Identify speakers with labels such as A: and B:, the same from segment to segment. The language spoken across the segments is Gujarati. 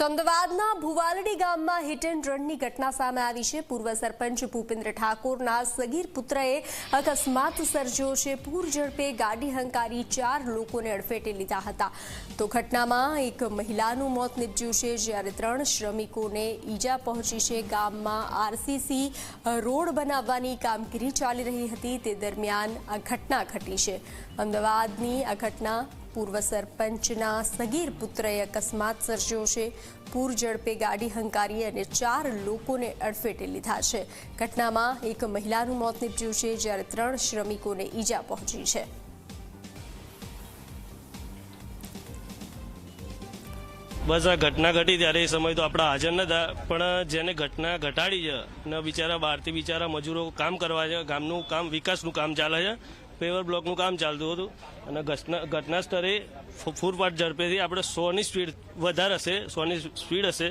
A: તો અમદાવાદના ભુવાલડી ગામમાં હિટ એન્ડ રનની ઘટના સામે આવી છે. પૂર્વ સરપંચ ભૂપેન્દ્ર ઠાકોરના સગીર પુત્રએ અકસ્માત સર્જ્યો છે. પૂર ઝડપે ગાડી હંકારી ચાર લોકોને અડફેટે લીધા હતા. તો ઘટનામાં એક મહિલાનું મોત નીપજ્યું છે, જ્યારે ત્રણ શ્રમિકોને ઈજા પહોંચી છે. ગામમાં આરસીસી રોડ બનાવવાની કામગીરી ચાલી રહી હતી. તે દરમિયાન આ ઘટના ઘટી છે. અમદાવાદની આ ઘટના પૂર્વ સરપંચના સગીર પુત્રએ અકસ્માત સર્જ્યો છે. પૂર ઝડપે ગાડી હંકારી અને ચાર લોકોને અડફેટે લીધા છે. ઘટનામાં એક મહિલાનું મોત નીપજ્યું છે, જ્યારે ત્રણ શ્રમિકોને ઈજા પહોંચી છે.
B: બસ આ ઘટના ઘટી ત્યારે એ સમય તો આપણા હાજર નતા પણ જેને ઘટના ઘટાડી છે, ને બિચારા, બહારથી બિચારા મજૂરો કામ કરવા છે, ગામનું કામ, વિકાસનું કામ ચાલે છે પેવર બ્લોકનું કામ ચાલતું હતું. અને ઘટના સ્તરે સ્થળે ફૂરપાટ ઝડપેથી આપણે સોની સ્પીડ વધારે હશે સોની સ્પીડ હશે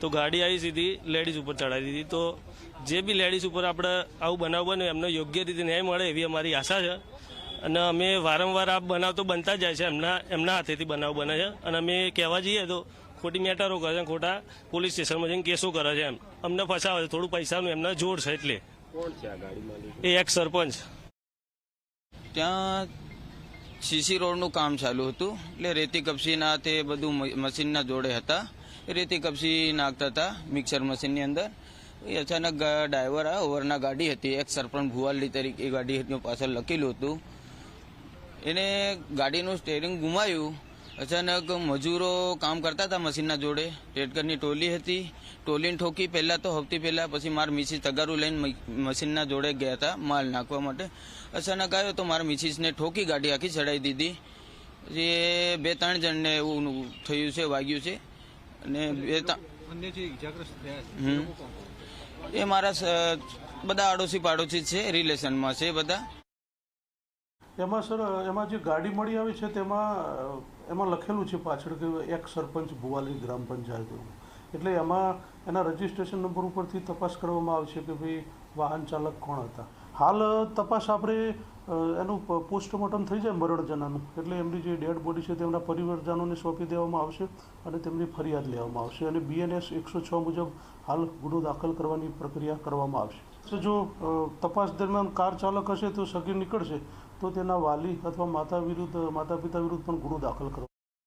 B: તો ગાડી આવી સીધી લેડીઝ ઉપર ચડાવી દીધી. તો જે બી લેડીઝ ઉપર આપણે આવું બનાવ બને એમને યોગ્ય રીતે ન્યાય મળે એવી અમારી આશા છે. અને અમે વારંવાર આ બનાવ તો બનતા જાય છે એમના એમના હાથેથી બનાવ બને છે. અને અમે કહેવા જઈએ તો ખોટી મેટરો કરે છે ખોટા પોલીસ સ્ટેશનમાં જઈને કેસો કરે છે એમ. અમને ફસાવે છે થોડું પૈસાનું એમના જોર છે એટલે. એ એક સરપંચ.
C: ત્યાં સીસી રોડનું કામ ચાલુ હતું. એટલે રેતી કપસીના તે બધું મશીનના જોડે હતા. રેતી કપસી નાખતા હતા મિક્સર મશીનની અંદર. એ અચાનક ડ્રાઈવર આ ઓવરના ગાડી હતી. એક સરપંચ ભુવાલી તરીકે ગાડી હતી. પાછળ લખેલું હતું. એને ગાડીનું સ્ટેરિંગ ગુમાયું અચાનક મજૂરો કામ કરતા હતા મશીનના જોડે. ટેટકરની ટોલી હતી. ટોલીને ઠોકી પહેલાં તો હપ્તી પહેલાં પછી મારા મિસિસ તગારું લઈને મશીનના જોડે ગયા હતા માલ નાખવા માટે. અચાનક આવ્યો તો મારા મિસિસને ઠોકી ગાડી આખી ચડાવી દીધી. પછી એ બે ત્રણ જણને એવું થયું છે વાગ્યું છે. અને બે ત્રણ એ મારા બધા આડોશી પાડોશી છે રિલેશનમાં છે બધા.
D: એમાં સર, એમાં જે ગાડી મળી આવી છે તેમાં એમાં લખેલું છે પાછળ કે એક સરપંચ ભુવાલી ગ્રામ પંચાયત. એટલે એમાં એના રજીસ્ટ્રેશન નંબર ઉપરથી તપાસ કરવામાં આવશે કે ભાઈ વાહન ચાલક કોણ હતા હાલ તપાસ આપણે એનું પોસ્ટમોર્ટમ થઈ જાય મરણજનાનું એટલે એમની જે ડેડ બોડી છે તેમના પરિવારજનોને સોંપી દેવામાં આવશે અને તેમની ફરિયાદ લેવામાં આવશે. અને બીએનએસ એકસો છ મુજબ હાલ ગુનો દાખલ કરવાની પ્રક્રિયા કરવામાં આવશે. જો તપાસ દરમિયાન કાર ચાલક હશે તો સગીર નીકળશે, તો તેના વાલી અથવા માતા વિરુદ્ધ માતા પિતા વિરુદ્ધ પણ ગુનો દાખલ કરવા